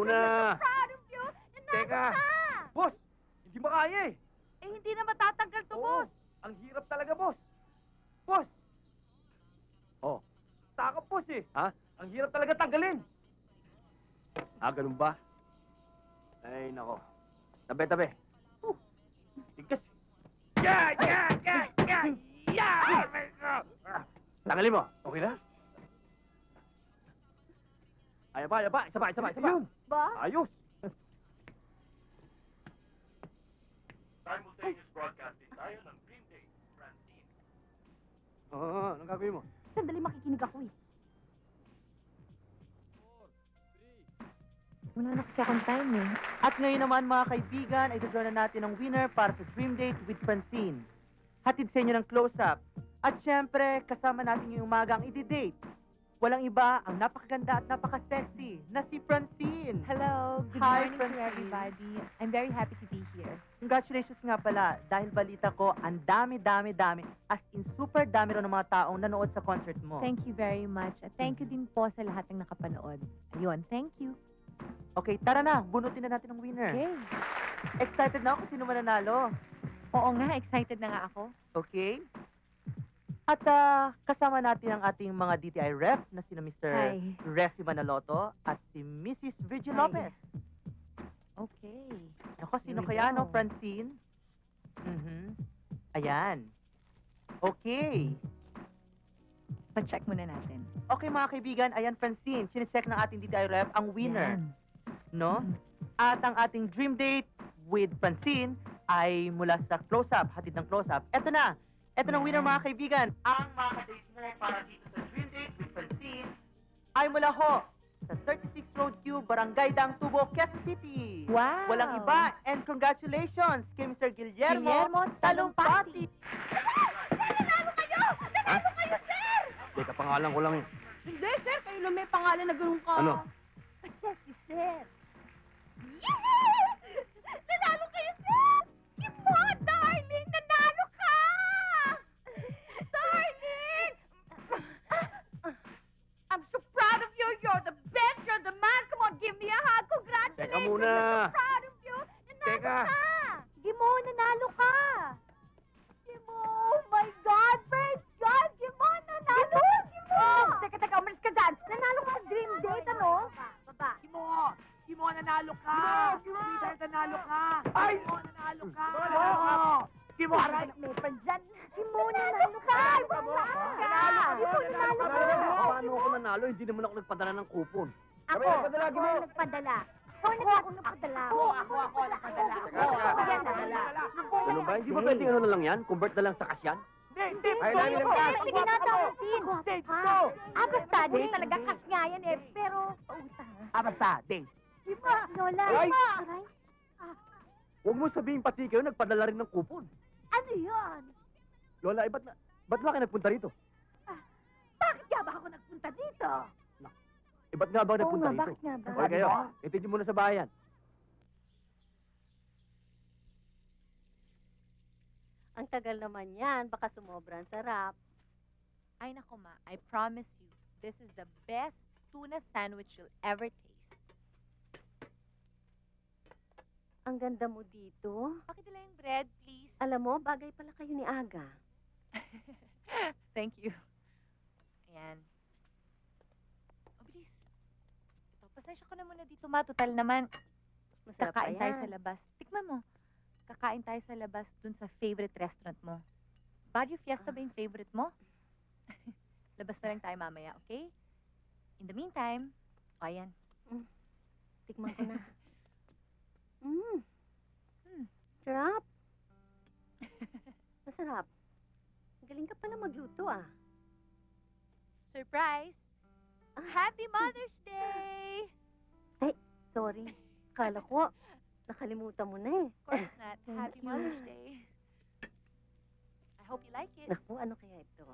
muna. Proud of you! Nanalo Teka. ka! Boss, hindi makaya eh. Eh, hindi na matatanggal to, boss. Ang hirap talaga, boss. Boss. Oh. Takap, boss eh. Ha? Ang hirap talaga tanggalin. Ah, ganun ba? Ay, nako. Tabi, tabi. Uh, Tigas. Yeah, yeah, yeah, yeah, yeah! Ah, Tanggalin mo. Okay na? Ay, ba, ay, ba. Isa pa, isa pa, isa pa. Ba? Ayos. Simultaneous broadcasting tayo ng Dream Day, Francine. Oo, oh, anong gagawin mo? Sandali makikinig ako eh. Wala na kasi akong time eh. At ngayon naman mga kaibigan, ay draw na natin ang winner para sa Dream Date with Francine. Hatid sa inyo ng close-up. At syempre, kasama natin yung umagang i-date. Walang iba, ang napakaganda at napaka-sexy na si Francine. Hello, good Hi, morning to Francine. everybody. I'm very happy to be here. Congratulations nga pala, dahil balita ko, ang dami, dami, dami, as in super dami rin ng mga taong nanood sa concert mo. Thank you very much. At thank you din po sa lahat ng nakapanood. Ayun, thank you. Okay, tara na, bunutin na natin ang winner. Okay. Excited na ako kung sino mananalo. Oo nga, excited na nga ako. Okay? At ah, kasama natin ang ating mga DTI rep na sina Mr. Hi. Resi Manaloto at si Mrs. Virgin Hi. Lopez. Okay. Ako, sino Here we kaya, no? go. Francine? Mhm. Ayan. Okay. Pa-check muna natin. Okay, mga kaibigan, ayan, Francine. Sinecheck ng ating DTI rep ang winner, Yan. no? Mhm. At ang ating dream date with Francine ay mula sa close-up, hatid ng close-up. Eto na. Eto na ang winner, mga kaibigan. Ang mga kadate mo para dito sa dream date with Francine ay mula ho sa 36 Road Q, Barangay Dang Tubo, Quezon City. Wow. Walang iba. And congratulations kay Mr. Guillermo, Guillermo Talumpati. Nanalo kayo! Nanalo kayo, sir! Teka, pangalan ko lang eh. Hindi, sir. Kayo lang may pangalan na ganun ka. Ano? Sexy, sir. Muna. Proud of you. Nanalo Teka. ka! Gimo, nanalo ka! Gimo, oh my God! Praise God! Gimo, nanalo! Gimo! Teka, teka, umalis ka dyan. Nanalo ka sa dream date, ano? Baba. Kimo! Kimo, nanalo ka! Kimo! Nanalo ka! Ay! Kimo, nanalo ka! Kimo! Kimo, Aray, may pa dyan. Gimo, nanalo ka! Nanalo ka! Gimo, nanalo ka! Paano ako nanalo? Hindi naman ako nagpadala ng kupon. Ako, Sabi, nagpadala, ako Gimo. ang nagpadala. Ako, ako nagpadala. Ako, ako, ako nagpadala. Ako, ako yan, nagpadala. Ganun ba? Hindi ba pwedeng ano na lang yan? Convert na lang sa kasyan? Hindi, Ay, layo lang ka. Sige na, tapusin. Ha? Ah, basta, di talaga cash nga yan eh. Pero, pautang. Ah, basta, date. Diba? Lola, diba? Aray, Huwag mo sabihin pati kayo nagpadala rin ng kupon. ano yun? Lola, eh, ba't, na, ba't ba kayo nagpunta rito? Bakit nga ba ako nagpunta dito? Eh, ba't nga ba Oo nagpunta nga, rito? bakit nga ba? Okay kayo, itid niyo muna sa bayan. Ang tagal naman yan, baka sumobra ang sarap. Ay, nako ma, I promise you, this is the best tuna sandwich you'll ever taste. Ang ganda mo dito. Pakidala yung bread, please. Alam mo, bagay pala kayo ni Aga. Thank you. Ayan. O, bilis. Ito, pasensya ko na muna dito, ma. Total naman, Masarap kakain tayo sa labas. Tikman mo. Kakain tayo sa labas dun sa favorite restaurant mo. Barrio Fiesta ba yung favorite mo? labas na lang tayo mamaya, okay? In the meantime, o ayan. Tikman ko na. Mmm. Hmm. Sarap. Masarap. Galing ka pala magluto ah. Surprise! Happy Mother's Day! Sorry. Kala ko, nakalimutan mo na eh. Of course not. Happy. Mother's Day. I hope you like it. Naku, ano kaya ito?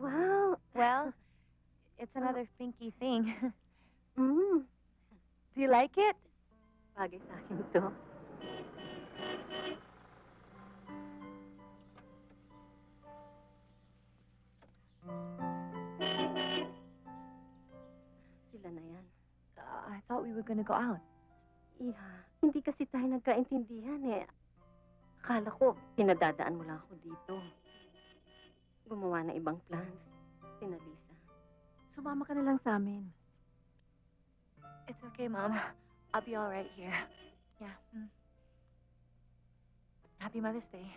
Wow. Well, it's another pinky thing. Mmm. Do you like it? Bagay sa akin to. Sila na we were gonna go out. Iha, hindi kasi tayo nagkaintindihan eh. Akala ko, pinadadaan mo lang ako dito. Gumawa ng ibang plans. Sina Lisa. Sumama ka na lang sa amin. It's okay, Mom. I'll be all right here. Yeah. mm. Happy Mother's Day.